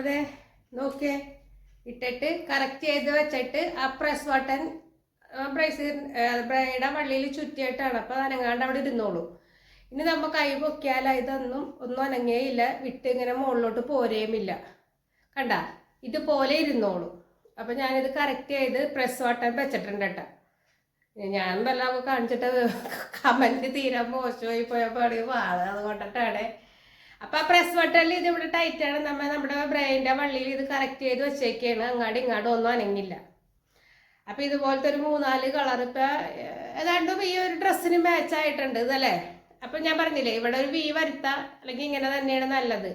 അപ്പോൾ അതെ നോക്കിയേ ഇട്ടിട്ട് കറക്റ്റ് ചെയ്ത് വെച്ചിട്ട് ആ പ്രസ് ബട്ടൺ ബ്രൈസ് ബ്രൈഡ വള്ളിയിൽ ചുറ്റിയിട്ടാണ്. അപ്പോൾ അനങ്ങാണ്ട് അവിടെ ഇരുന്നോളൂ. ഇനി നമ്മ കൈ പൊക്കിയാൽ ഇതൊന്നും ഒന്നും അനങ്ങേയില്ല. വിട്ട് ഇങ്ങനെ മുകളിലോട്ട് പോരേമില്ല കണ്ട? ഇതുപോലെ ഇരുന്നോളൂ. അപ്പം ഞാനിത് കറക്റ്റ് ചെയ്ത് പ്രസ് ബട്ടൺ വെച്ചിട്ടുണ്ട് കേട്ടോ. ഞാൻ വല്ല കാണിച്ചിട്ട് കമന്റ് തീരാൻ മോശമായി പോയപ്പോൾ വാഴ അതുകൊണ്ടിട്ടാണ് അപ്പൊ ആ പ്രസ് ബട്ടണിൽ ഇത് ഇവിടെ ടൈറ്റ് ആണ്. നമ്മൾ നമ്മുടെ ബ്രെയിന്റെ വള്ളിയിൽ ഇത് കറക്റ്റ് ചെയ്ത് വെച്ചേക്കാണ്. അങ്ങാടും ഇങ്ങാടും ഒന്നും അനങ്ങില്ല. അപ്പൊ ഇതുപോലത്തെ ഒരു മൂന്നാൽ കളർ ഇപ്പൊ ഏതാണ്ടും ഈ ഒരു ഡ്രസ്സിന് മാച്ച് ആയിട്ടുണ്ട് ഇതല്ലേ? അപ്പൊ ഞാൻ പറഞ്ഞില്ലേ ഇവിടെ ഒരു വി വരുത്ത അല്ലെങ്കിൽ ഇങ്ങനെ തന്നെയാണ് നല്ലത്.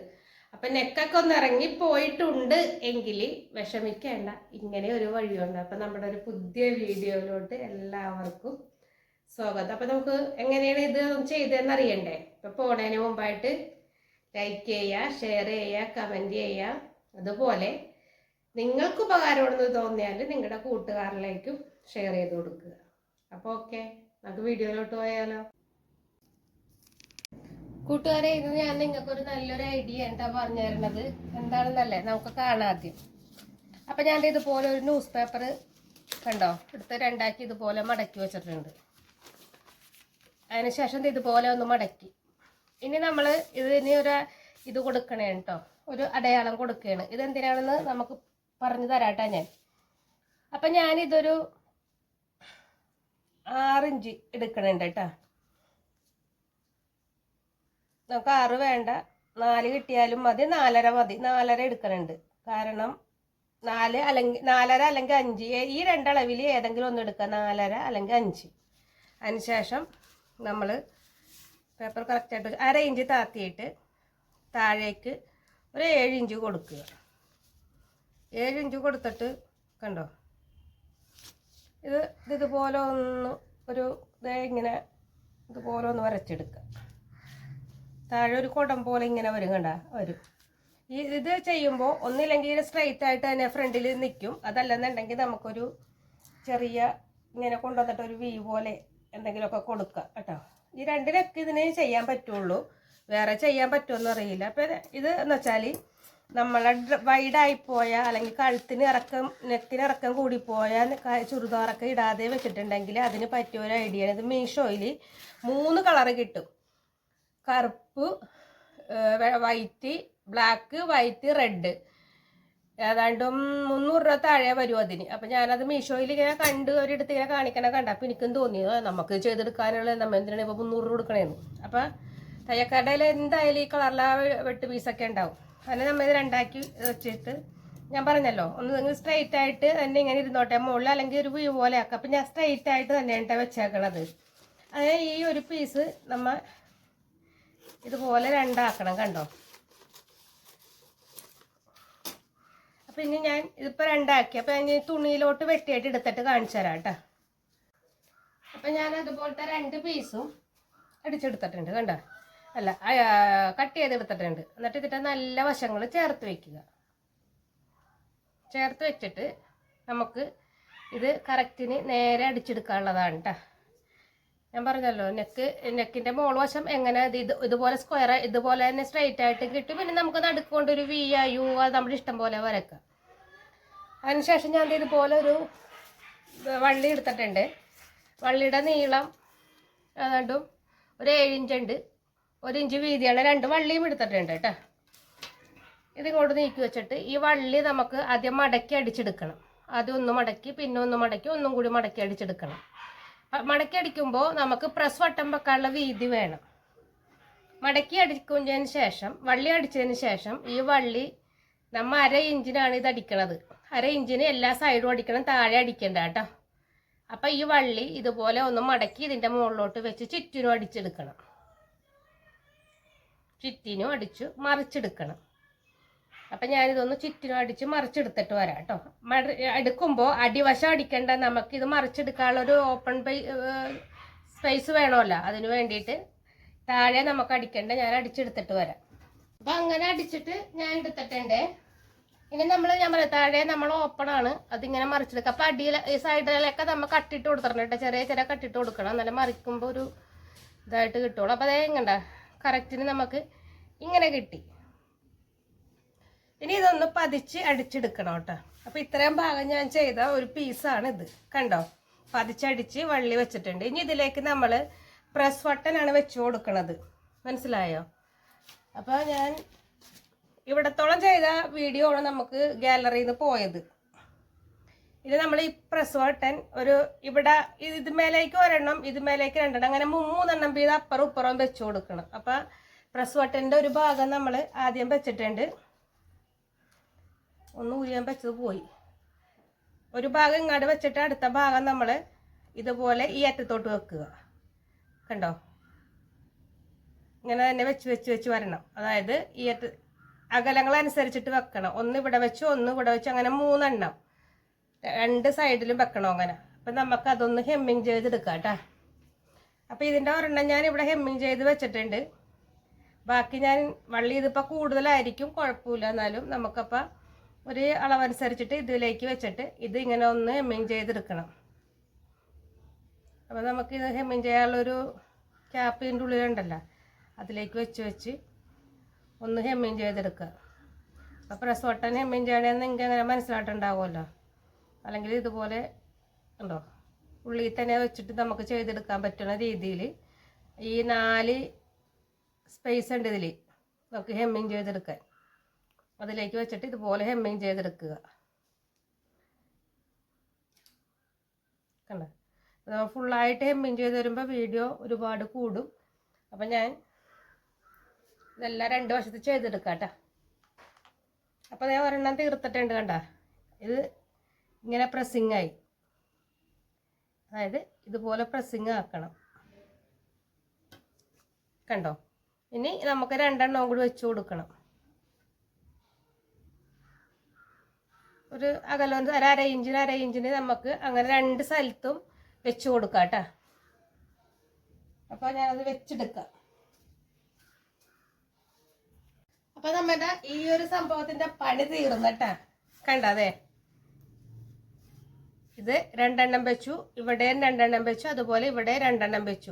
അപ്പൊ നെക്കൊക്കെ ഒന്ന് ഇറങ്ങി പോയിട്ടുണ്ട് എങ്കിൽ വിഷമിക്കേണ്ട. ഇങ്ങനെ ഒരു വഴിയുണ്ട്. അപ്പൊ നമ്മുടെ ഒരു പുതിയ വീഡിയോയിലോട്ട് എല്ലാവർക്കും സ്വാഗതം. അപ്പൊ നമുക്ക് എങ്ങനെയാണ് ഇത് ചെയ്തതെന്ന് അറിയണ്ടേ? ഇപ്പൊ പോണേന് മുമ്പായിട്ട് ലൈക്ക് ചെയ്യുക ഷെയർ ചെയ്യുക കമന്റ് ചെയ്യുക. അതുപോലെ നിങ്ങൾക്ക് ഉപകാരമുണ്ടെന്ന് തോന്നിയാൽ നിങ്ങളുടെ കൂട്ടുകാരിലേക്കും ഷെയർ ചെയ്ത് കൊടുക്കുക. അപ്പോൾ ഓക്കെ നമുക്ക് വീഡിയോയിലോട്ട് പോയാലോ? കൂട്ടുകാരെ ഇന്ന് ഞാൻ നിങ്ങൾക്കൊരു നല്ലൊരു ഐഡിയ എന്താ പറഞ്ഞു തരുന്നത്. എന്താണെന്നല്ലേ? നമുക്ക് കാണാം ആദ്യം. അപ്പം ഞാൻ ഇതുപോലെ ഒരു ന്യൂസ് പേപ്പർ കണ്ടോ? എടുത്ത് രണ്ടാക്കി ഇതുപോലെ മടക്കി വെച്ചിട്ടുണ്ട്. അതിനുശേഷം ഇത് ഇതുപോലെ ഒന്ന് മടക്കി. ഇനി നമ്മൾ ഇതിന് ഒരു ഇത് കൊടുക്കണേ കേട്ടോ ഒരു അടയാളം കൊടുക്കുകയാണ് ഇതെന്തിനാണെന്ന് നമുക്ക് പറഞ്ഞു തരാട്ടാ ഞാൻ. അപ്പം ഞാനിതൊരു ആറിഞ്ച് എടുക്കണുണ്ട് കേട്ടോ നമുക്ക് ആറ് വേണ്ട. നാല് കിട്ടിയാലും മതി. നാലര മതി. നാലര എടുക്കണുണ്ട്. കാരണം നാല് അല്ലെങ്കിൽ നാലര അല്ലെങ്കിൽ അഞ്ച്. ഈ രണ്ടളവിൽ ഏതെങ്കിലും ഒന്ന് എടുക്കുക നാലര അല്ലെങ്കിൽ അഞ്ച്. അതിനുശേഷം നമ്മൾ പേപ്പർ കറക്റ്റായിട്ട് അര ഇഞ്ച് താത്തിയിട്ട് താഴേക്ക് ഒരു ഏഴ് ഇഞ്ച് കൊടുക്കുക. ഏഴ് ഇഞ്ച് കൊടുത്തിട്ട് കണ്ടോ? ഇത് ഇത് ഇതുപോലെ ഒന്ന് ഒരു ഇങ്ങനെ ഇതുപോലെ ഒന്ന് വരച്ചെടുക്കുക. താഴെ ഒരു കുടം പോലെ ഇങ്ങനെ വരും കണ്ട വരും. ഈ ഇത് ചെയ്യുമ്പോൾ ഒന്നില്ലെങ്കിൽ സ്ട്രൈറ്റ് ആയിട്ട് തന്നെ ഫ്രണ്ടിൽ നിൽക്കും. അതല്ലെന്നുണ്ടെങ്കിൽ നമുക്കൊരു ചെറിയ ഇങ്ങനെ കൊണ്ടുവന്നിട്ട് ഒരു വി പോലെ എന്തെങ്കിലുമൊക്കെ കൊടുക്കുക കേട്ടോ. ഈ രണ്ടിലൊക്കെ ഇതിന് ചെയ്യാൻ പറ്റുള്ളൂ. വേറെ ചെയ്യാൻ പറ്റുമെന്ന് അറിയില്ല. അപ്പം ഇത് എന്ന് വെച്ചാൽ നമ്മളെ വൈഡായിപ്പോയ പോയ അല്ലെങ്കിൽ കഴുത്തിന് ഇറക്കം നെക്കിന് ഇറക്കം കൂടിപ്പോയ ചുരിദാറൊക്കെ ഇടാതെ വെച്ചിട്ടുണ്ടെങ്കിൽ അതിന് പറ്റിയ ഒരു ഐഡിയ ഇത് മീഷോയിൽ മൂന്ന് കളറ് കിട്ടും. കറുപ്പ് വൈറ്റ് ബ്ലാക്ക് വൈറ്റ് റെഡ്. ഏതാണ്ടും മുന്നൂറ് രൂപ താഴെ വരും അതിന്. അപ്പം ഞാനത് മീഷോയിൽ ഇങ്ങനെ കണ്ട് ഒരിടത്ത് ഇങ്ങനെ കാണിക്കണ കണ്ട അപ്പം എനിക്കും തോന്നിയത് "ആ, നമുക്ക് ചെയ്തെടുക്കാനുള്ള നമ്മൾ എന്തിനാണ് ഇപ്പോൾ മുന്നൂറ് രൂപ കൊടുക്കണേന്ന്? അപ്പം തയ്യക്കടയിൽ എന്തായാലും ഈ കളറിലെ വെട്ട് പീസൊക്കെ ഉണ്ടാവും. അതിനെ നമ്മൾ ഇത് രണ്ടാക്കി വെച്ചിട്ട് ഞാൻ പറഞ്ഞല്ലോ ഒന്ന് സ്ട്രൈറ്റ് ആയിട്ട് തന്നെ ഇങ്ങനെ ഇരുന്നോട്ടെ മുകളിൽ അല്ലെങ്കിൽ ഒരു വ്യൂ പോലെ ആക്കാം. അപ്പം ഞാൻ സ്ട്രൈറ്റ് ആയിട്ട് തന്നെ തന്നെയാണ് വെച്ചേക്കണത്. അങ്ങനെ ഈ ഒരു പീസ് നമ്മ ഇതുപോലെ രണ്ടാക്കണം കണ്ടോ? അപ്പൊ ഇനി ഞാൻ ഇതിപ്പോൾ രണ്ടാക്കി. അപ്പോൾ ഞാൻ തുണിയിലോട്ട് വെട്ടിയായിട്ട് എടുത്തിട്ട് കാണിച്ചു തരാം കേട്ടോ. അപ്പം ഞാൻ അതുപോലത്തെ രണ്ട് പീസും അടിച്ചെടുത്തിട്ടുണ്ട് കണ്ടോ? അല്ല കട്ട് ചെയ്തെടുത്തിട്ടുണ്ട് എന്നിട്ട് ഇതിന്റെ നല്ല വശങ്ങൾ ചേർത്ത് വെക്കുക. ചേർത്ത് വെച്ചിട്ട് നമുക്ക് ഇത് കറക്റ്റിന് നേരെ അടിച്ചെടുക്കാനുള്ളതാണ് കേട്ടോ. ഞാൻ പറഞ്ഞല്ലോ നെക്ക് നെക്കിന്റെ മോൾ വശം എങ്ങനെ ഇത് ഇത് ഇതുപോലെ സ്ക്വയർ ഇതുപോലെ തന്നെ സ്ട്രൈറ്റ് ആയിട്ട് കിട്ടും. പിന്നെ നമുക്ക് നടുക്കൊണ്ട് ഒരു വി ആയു അത് നമ്മുടെ ഇഷ്ടം പോലെ വരക്കാം. അതിനുശേഷം ഞാൻ ഇതുപോലെ ഒരു വള്ളി എടുത്തിട്ടുണ്ട്. വള്ളിയുടെ നീളം ഏതാണ്ടും ഒരു ഏഴിഞ്ചുണ്ട് ഒരു ഇഞ്ച് വീതിയാണ്. രണ്ട് വള്ളിയും എടുത്തിട്ടുണ്ട് കേട്ടോ. ഇതിങ്ങോട്ട് നീക്കി വെച്ചിട്ട് ഈ വള്ളി നമുക്ക് ആദ്യം മടക്കി അടിച്ചെടുക്കണം. ആദ്യം ഒന്ന് മടക്കി പിന്നെ ഒന്ന് മടക്കി ഒന്നും കൂടി മടക്കി അടിച്ചെടുക്കണം. മടക്കി അടിക്കുമ്പോൾ നമുക്ക് പ്രസ് വട്ടം വെക്കാനുള്ള വീതി വേണം. മടക്കി അടിക്കുന്നതിന് ശേഷം വള്ളി അടിച്ചതിന് ശേഷം ഈ വള്ളി നമ്മൾ അര ഇഞ്ചിനാണ് ഇത് അടിക്കണത്. അര ഇഞ്ചിന് എല്ലാ സൈഡും അടിക്കണം താഴെ അടിക്കണ്ട കേട്ടോ. അപ്പം ഈ വള്ളി ഇതുപോലെ ഒന്ന് മടക്കി ഇതിന്റെ മുകളിലോട്ട് വെച്ച് ചുറ്റിനും അടിച്ചെടുക്കണം. ചുറ്റിനും അടിച്ചു മറിച്ചെടുക്കണം. അപ്പം ഞാനിതൊന്ന് ചുറ്റിനും അടിച്ച് മറിച്ചെടുത്തിട്ട് വരാം കേട്ടോ. മട എടുക്കുമ്പോൾ അടിവശം അടിക്കേണ്ട നമുക്കിത് ഒരു ഓപ്പൺ സ്പേസ് വേണമല്ലോ. അതിന് വേണ്ടിയിട്ട് താഴെ നമുക്ക് അടിക്കേണ്ട ഞാൻ അടിച്ചെടുത്തിട്ട് വരാം. അപ്പം അങ്ങനെ അടിച്ചിട്ട് ഞാൻ എടുത്തിട്ടുണ്ട്. ഇനി നമ്മൾ ഞാൻ പറയാം താഴെ നമ്മൾ ഓപ്പൺ ആണ്. അതിങ്ങനെ മറിച്ചെടുക്കുക അപ്പം അടിയിൽ ഈ സൈഡിലൊക്കെ നമ്മൾ കട്ടിട്ട് കൊടുത്തിട്ടുണ്ട് കേട്ടോ. ചെറിയ ചെറിയ കട്ടിട്ട് കൊടുക്കണം. എന്നാലും മറിക്കുമ്പോൾ ഒരു ഇതായിട്ട് കിട്ടുള്ളൂ. അപ്പം അതേ കണ്ട കറക്റ്റിന് നമുക്ക് ഇങ്ങനെ കിട്ടി. ഇനി ഇതൊന്ന് പതിച്ച് അടിച്ചെടുക്കണം കേട്ടോ. അപ്പൊ ഇത്രയും ഭാഗം ഞാൻ ചെയ്ത ഒരു പീസാണ് ഇത്. കണ്ടോ? പതിച്ചടിച്ച് വള്ളി വെച്ചിട്ടുണ്ട്. ഇനി ഇതിലേക്ക് നമ്മൾ പ്രസ് വട്ടനാണ് വെച്ചു കൊടുക്കണത്. മനസ്സിലായോ? അപ്പോൾ ഞാൻ ഇവിടത്തോളം ചെയ്ത വീഡിയോ ആണ് നമുക്ക് ഗാലറിയിൽ നിന്ന് പോയത്. ഇത് നമ്മൾ ഈ പ്രസ് ബട്ടൺ ഒരു ഇവിടെ ഇത് മേലേക്ക് ഒരെണ്ണം ഇത് മേലേക്ക് രണ്ടെണ്ണം അങ്ങനെ മൂന്നെണ്ണം വീത് അപ്പുറം ഇപ്പുറവും വെച്ചു കൊടുക്കണം. അപ്പം പ്രസ് ബട്ടന്റെ ഒരു ഭാഗം നമ്മൾ ആദ്യം വെച്ചിട്ടുണ്ട്. ഒന്ന് ഊരിയാൻ വെച്ചത് പോയി. ഒരു ഭാഗം ഇങ്ങോട്ട് വെച്ചിട്ട് അടുത്ത ഭാഗം നമ്മൾ ഇതുപോലെ ഈ അറ്റത്തോട്ട് വെക്കുക. കണ്ടോ? ഇങ്ങനെ തന്നെ വെച്ച് വെച്ച് വെച്ച് വരണം. അതായത് ഈ അറ്റ അകലങ്ങൾ അനുസരിച്ചിട്ട് വെക്കണം. ഒന്ന് ഇവിടെ വെച്ച് ഒന്ന് ഇവിടെ വെച്ച് അങ്ങനെ മൂന്നെണ്ണം. രണ്ട് സൈഡിലും വെക്കണം അങ്ങനെ. അപ്പം നമുക്ക് അതൊന്ന് ഹെമ്മിങ് ചെയ്തെടുക്കാം കേട്ടോ. അപ്പോൾ ഇതിന്റെ ഒരെണ്ണം ഞാൻ ഇവിടെ ഹെമ്മിങ് ചെയ്ത് വെച്ചിട്ടുണ്ട്. ബാക്കി ഞാൻ വള്ളി ഇതിപ്പോൾ കൂടുതലായിരിക്കും കുഴപ്പമില്ല. എന്നാലും നമുക്കപ്പോൾ ഒരു അളവനുസരിച്ചിട്ട് ഇതിലേക്ക് വെച്ചിട്ട് ഇത് ഇങ്ങനെ ഒന്ന് ഹെമ്മിങ് ചെയ്തെടുക്കണം. അപ്പോൾ ഇത് ഹെമ്മിങ് ചെയ്യാനുള്ളൊരു ക്യാപ്പിന്റെ ഉള്ളിലുണ്ടല്ലോ. അതിലേക്ക് വെച്ച് വെച്ച് ഒന്ന് ഹെമ്മിങ് ചെയ്തെടുക്കുക. അപ്പോൾ റസോട്ടൻ ഹെമ്മീൻ ചെയ്യണമെന്ന് നിങ്ങൾക്ക് അങ്ങനെ മനസ്സിലായിട്ടുണ്ടാവുമല്ലോ. അല്ലെങ്കിൽ ഇതുപോലെ ഉണ്ടോ? ഉള്ളിൽ തന്നെ വെച്ചിട്ട് നമുക്ക് ചെയ്തെടുക്കാൻ പറ്റുന്ന രീതിയിൽ ഈ നാല് സ്പേസ് ഉണ്ട് ഇതിൽ നമുക്ക് ഹെമ്മിങ് ചെയ്തെടുക്കാൻ. അതിലേക്ക് വെച്ചിട്ട് ഇതുപോലെ ഹെമ്മിങ് ചെയ്തെടുക്കുക. കണ്ടോ? ഫുള്ളായിട്ട് ഹെമ്മിങ് ചെയ്ത് വരുമ്പോൾ വീഡിയോ ഒരുപാട് കൂടും. അപ്പം ഞാൻ ഇതെല്ലാം രണ്ട് വശത്ത് ചെയ്തെടുക്കാം കേട്ടോ അപ്പോൾ ഞാൻ ഒരെണ്ണം തീർത്തിട്ടുണ്ട് കണ്ട? ഇത് ഇങ്ങനെ പ്രസ്സിങ് ആയി. അതായത് ഇതുപോലെ പ്രസ്സിങ് ആക്കണം. കണ്ടോ? ഇനി നമുക്ക് രണ്ടെണ്ണവും കൂടി വെച്ച് കൊടുക്കണം. ഒരു അകലം ഒരു അര ഇഞ്ചിന് അര ഇഞ്ചിന് നമുക്ക് അങ്ങനെ രണ്ട് സ്ഥലത്തും വെച്ച് കൊടുക്കാം കേട്ടോ അപ്പോൾ ഞാനത് വെച്ചെടുക്കാം. അപ്പൊ നമ്മുടെ ഈ ഒരു സംഭവത്തിന്റെ പണി തീർന്നിട്ട. കണ്ടതേ ഇത് രണ്ടെണ്ണം വെച്ചു ഇവിടെയും രണ്ടെണ്ണം വെച്ചു അതുപോലെ ഇവിടെ രണ്ടെണ്ണം വെച്ചു.